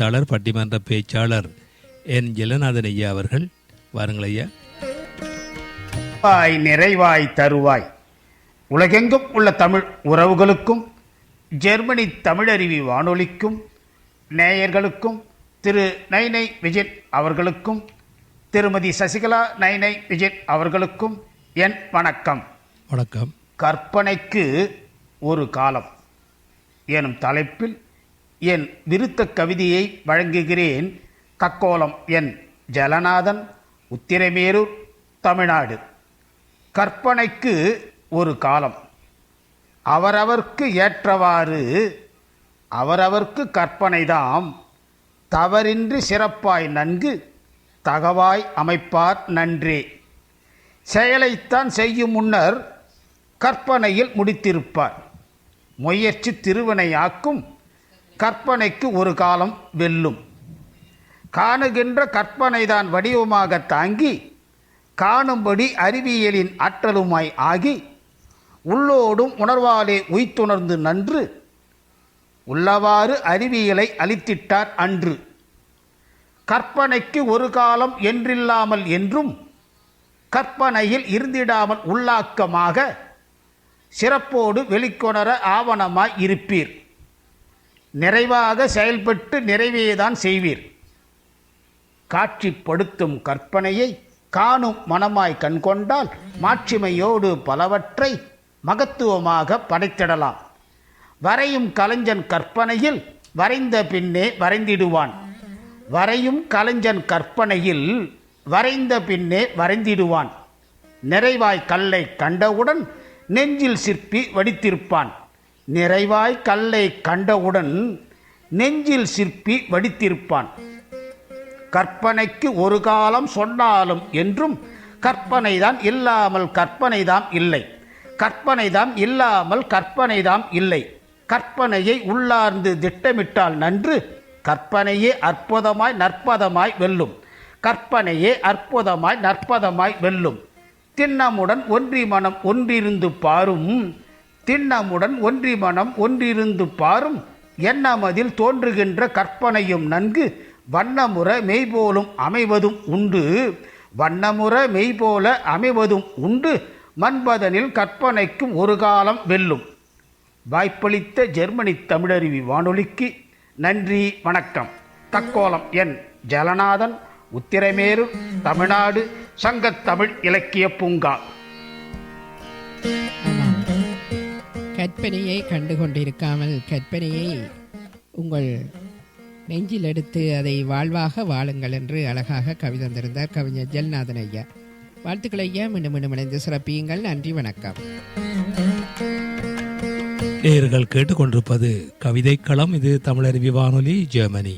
எழுத்தாளர் பட்டிமன்ற பேச்சாளர் என். ஜெலநாதன் ஐயா அவர்கள். வாருங்கள் ஐயா. வாய் நிறைவாய் தருவாய். உலகெங்கும் உள்ள தமிழ் உறவுகளுக்கும் ஜெர்மனி தமிழருவி வானொலிக்கும் நேயர்களுக்கும் திரு. நைனை விஜய் அவர்களுக்கும் திருமதி சசிகலா நைனை விஜய் அவர்களுக்கும் என் வணக்கம். வணக்கம். கற்பனைக்கு ஒரு காலம். எனும் தலைப்பில் என் விருத்த கவிதையை வழங்குகிறேன் கக்கோலம் என் ஜலநாதன் உத்திரமேரூர் தமிழ்நாடு. கற்பனைக்கு ஒரு காலம். அவரவர்க்கு ஏற்றவாறு அவரவர்க்கு கற்பனைதாம் தவறின்றி சிறப்பாய் நன்கு தகவாய் அமைப்பார் நன்றே. செயலைத்தான் செய்யும் முன்னர் கற்பனையில் முடித்திருப்பார். முயற்சி திருவினையாக்கும் கற்பனைக்கு ஒரு காலம் வெல்லும். காணுகின்ற கற்பனைதான் வடிவமாக தாங்கி காணும்படி அறிவியலின் ஆற்றலுமாய் ஆகி உள்ளோடும் உணர்வாலே உய்த்துணர்ந்து நன்று உள்ளவாறு அறிவியலை அளித்திட்டார் அன்று. கற்பனைக்கு ஒரு காலம் என்றில்லாமல் என்றும் கற்பனையில் இருந்திடாமல் உள்ளாக்கமாக சிறப்போடு வெளிக்கொணர ஆவணமாய் இருப்பீர். நிறைவாக செயல்பட்டு நிறைவேதான் செய்வீர். காட்சிப்படுத்தும் கற்பனையை காணும் மனமாய் கண்கொண்டால் மாட்சிமையோடு பலவற்றை மகத்துவமாக படைத்திடலாம். வரையும் கலைஞன் கற்பனையில் வரைந்த பின்னே வரைந்திடுவான். வரையும் கலைஞன் கற்பனையில் வரைந்த பின்னே வரைந்திடுவான். நிறைவாய் கல்லை கண்டவுடன் நெஞ்சில் சிற்பி வடித்திருப்பான். நிறைவாய் கல்லை கண்டவுடன் நெஞ்சில் சிற்பி வடித்திருப்பான். கற்பனைக்கு ஒரு காலம் சொன்னாலும் என்றும் கற்பனைதான் இல்லாமல் கற்பனைதாம் இல்லை. கற்பனைதாம் இல்லாமல் கற்பனைதாம் இல்லை. கற்பனையை உள்ளார்ந்து திட்டமிட்டால் நன்று கற்பனையே அற்புதமாய் நற்பதமாய் வெல்லும். கற்பனையே அற்புதமாய் நற்பதமாய் வெல்லும். திண்ணமுடன் ஒன்றி மனம் ஒன்றிருந்து பாரும் திண்ணமுடன் ஒன்றி மனம் ஒன்றிருந்து பாரும் எண்ணமதில் தோன்றுகின்ற கற்பனையும் நன்கு வண்ணமுற மெய்போலும் அமைவதும் உண்டு. வண்ணமுற மெய்போல அமைவதும் உண்டு. மண்பதனில் கற்பனைக்கும் ஒரு காலம் வெல்லும். வாய்ப்பளித்த ஜெர்மனி தமிழருவி வானொலிக்கு நன்றி வணக்கம். தக்கோலம் என் ஜலநாதன் உத்திரமேரு தமிழ்நாடு சங்கத்தமிழ் இலக்கிய பூங்கா. ஆமாம் கற்பனையை கண்டு கொண்டிருக்காமல் கற்பனையை உங்கள் நெஞ்சில் எடுத்து அதை வாழ்வாக வாழுங்கள் என்று அழகாக கவிதை தந்திருந்தார் கவிஞர் ஜெல்நாதன் ஐயா. வாழ்த்துக்கள் ஐயா. மீண்டும் மீண்டும் இணைந்து சிறப்பியுங்கள். நன்றி வணக்கம். நேர்கள் கேட்டுக்கொண்டிருப்பது கவிதைக்களம். இது தமிழருவி வானொலி ஜெர்மனி.